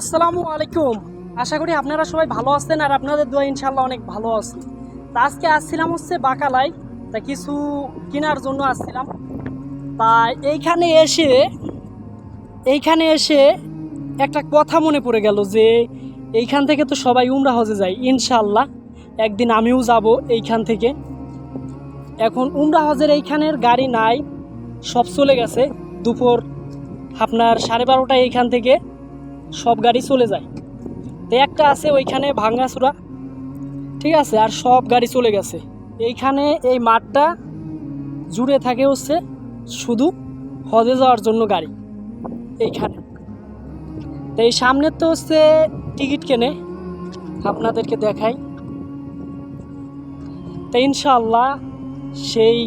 আসসালামু আলাইকুম। আশা করি আপনারা সবাই ভালো আছেন আর আপনাদের দোয়া ইনশাল্লাহ অনেক ভালো আছে। তা আজকে আসছিলাম হচ্ছে বাকালাই তা কিছু কেনার জন্য আসছিলাম। তা এইখানে এসে এইখানে এসে একটা কথা মনে পড়ে গেল যে এইখান থেকে তো সবাই উমরা হজে যায় ইনশাল্লাহ একদিন আমিও যাব এইখান থেকে। এখন উমরা হজের এইখানের গাড়ি নাই, সব চলে গেছে। দুপুর আপনার সাড়ে বারোটায় এইখান থেকে সব গাড়ি চলে যায়। তো একটা আছে ওইখানে ভাঙ্গাচুরা ঠিক আছে? আর সব গাড়ি চলে গেছে। এইখানে এই মাঠটা জুড়ে থাকে হচ্ছে শুধু হজে যাওয়ার জন্য গাড়ি, এইখানে। তো এই সামনের তো হচ্ছে টিকিট কেনে, আপনাদেরকে দেখাই। তো ইনশাল্লাহ সেই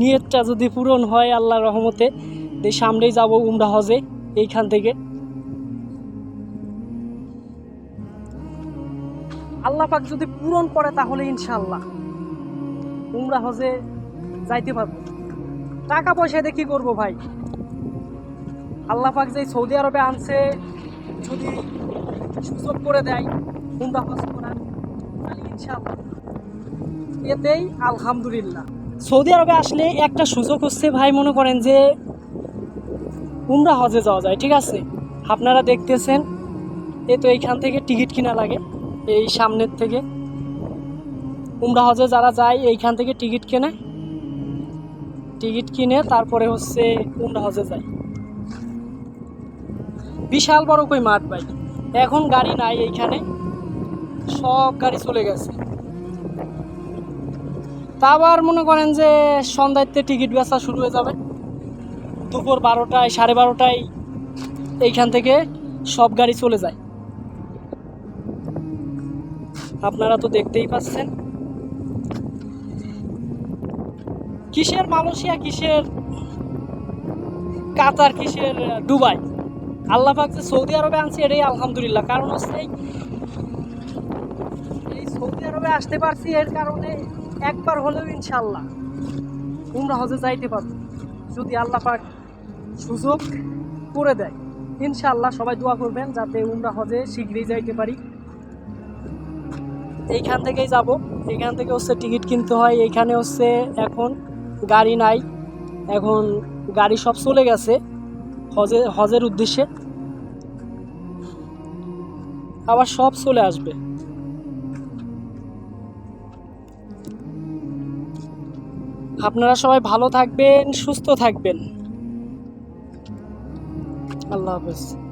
নিয়তটা যদি পূরণ হয় আল্লাহ রহমতে সামনেই যাব উমরা হজে, এইখান থেকে। আল্লাহ পাক যদি পূরণ করে তাহলে ইনশাল্লাহ উমরা হজে যাইতে পারব। টাকা পয়সা দিয়ে কি করব ভাই? আল্লাহ পাক যে সৌদি আরবে আনছে, যদি সুযোগ করে দেয়, উমরা হজ করার, তাহলে ইনশাল্লাহ এতেই আলহামদুলিল্লাহ। সৌদি আরবে আসলে একটা সুযোগ হচ্ছে ভাই, মনে করেন যে উমরা হজে যাওয়া যায়, ঠিক আছে? আপনারা দেখতেছেন, এ তো এইখান থেকে টিকিট কিনা লাগে। এই সামনের থেকে। উমরা হজে যারা যায়, এইখান থেকে টিকিট কেনে। টিকিট কিনে তারপরে হচ্ছে উমরা হজে যায়। বিশাল বড় কই মাঠ ভাই। এখন গাড়ি নাই এইখানে। সব গাড়ি চলে গেছে। তা আবার মনে করেন যে সন্ধ্যাতে টিকিট বেচা শুরু হয়ে যাবে। দুপুর বারোটায়, সাড়ে বারোটায় এইখান থেকে সব গাড়ি চলে যায়। আপনারা তো দেখতেই পাচ্ছেন। কিসের মালয়েশিয়া, কিসের কাতার, কিসের দুবাই? আল্লাহ যে সৌদি আরবে আনছে, এটাই আলহামদুলিল্লাহ। কারণ হচ্ছে এই- সৌদি আরবে আসতে পারছি এর কারণে একবার হলেও ইনশাল্লাহ উমরা হজে যাইতে পারব। যদি আল্লাহ পাক সুযোগ করে দেয় ইনশাল্লাহ সবাই দোয়া করবেন যাতে উমরা হজে শীঘ্রই যাইতে পারি। এইখান থেকেই যাব। এইখান থেকে হচ্ছে টিকিট কিনতে হয়। এইখানে হচ্ছে এখন গাড়ি নাই। এখন গাড়ি সব চলে গেছে হজে, হজের উদ্দেশ্যে। আবার সব চলে আসবে। আপনারা সবাই ভালো থাকবেন, সুস্থ থাকবেন। আল্লাহ হাফেজ।